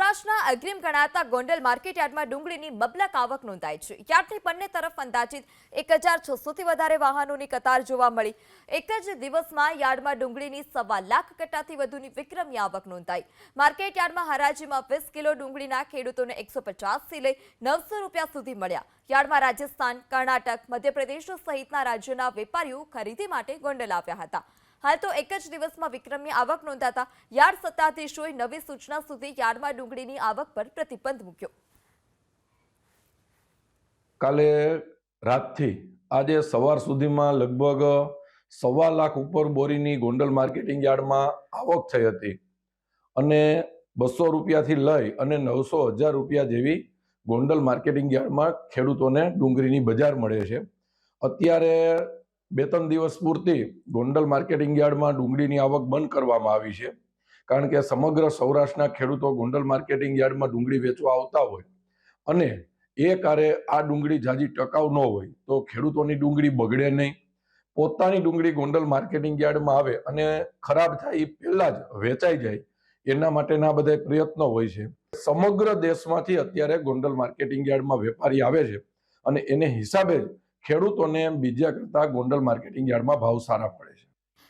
સૌરાષ્ટ્રના અગ્રીમ ગણાતા ગોંડલ માર્કેટયાર્ડમાં ડુંગળીની મબલક આવક નોંધાઈ છે. યાર્ડની બંને તરફ અંદાજિત એક હજાર છસોથી વધારે વાહનોની કતાર જોવા મળી. એક જ દિવસમાં યાર્ડમાં ડુંગળીની સવા લાખ કટ્ટાથી વધુની વિક્રમી આવક નોંધાઈ. માર્કેટ યાર્ડમાં હરાજીમાં વીસ કિલો ડુંગળીના ખેડૂતોને એકસો પચાસથી લઈ નવસો રૂપિયા સુધી મળ્યા. યાર્ડમાં રાજસ્થાન, કર્ણાટક, મધ્યપ્રદેશ સહિતના રાજ્યોના વેપારીઓ ખરીદી માટે ગોંડલ આવ્યા હતા. હાલ તો એક જ દિવસમાં વિક્રમની આવક નોંધાતા યાર્ડ સત્તાધીશોએ નવી સૂચના સુધી યાર્ડમાં ડુંગળીની આવક પર પ્રતિબંધ મૂક્યો. કાલે રાતથી આજે સવાર સુધીમાં લગભગ સવા લાખ ઉપર બોરીની ગોંડલ માર્કેટિંગ યાર્ડમાં આવક થઈ હતી અને બસો રૂપિયાથી લઈ અને નવસો હજાર રૂપિયા જેવી ગોંડલ માર્કેટિંગ યાર્ડમાં ખેડૂતોને ડુંગળીની બજાર મળે છે. અત્યારે બે ત્રણ દિવસ પૂરતી ગોંડલ માર્કેટિંગ યાર્ડમાં ડુંગળીની આવક બંધ કરવામાં આવી છે. કારણ કે સમગ્ર સૌરાષ્ટ્રના ખેડૂતો ગોંડલ માર્કેટિંગ યાર્ડમાં ડુંગળી વેચવા આવતા હોય અને એ કારે આ ડુંગળી જાજી ટકાઉ ન હોય તો ખેડૂતોની ડુંગળી બગડે નહીં. પોતાની ડુંગળી ગોંડલ માર્કેટિંગ યાર્ડમાં આવે અને ખરાબ થાય એ પહેલાં જ વેચાઈ જાય એના માટેના બધા પ્રયત્નો હોય છે. સમગ્ર દેશમાંથી અત્યારે ગોંડલ માર્કેટિંગ યાર્ડમાં વેપારી આવે છે અને એને હિસાબે જ ખેડૂતોને બીજા કરતાં ગોંડલ માર્કેટિંગ યાર્ડમાં ભાવ સારા પડે છે.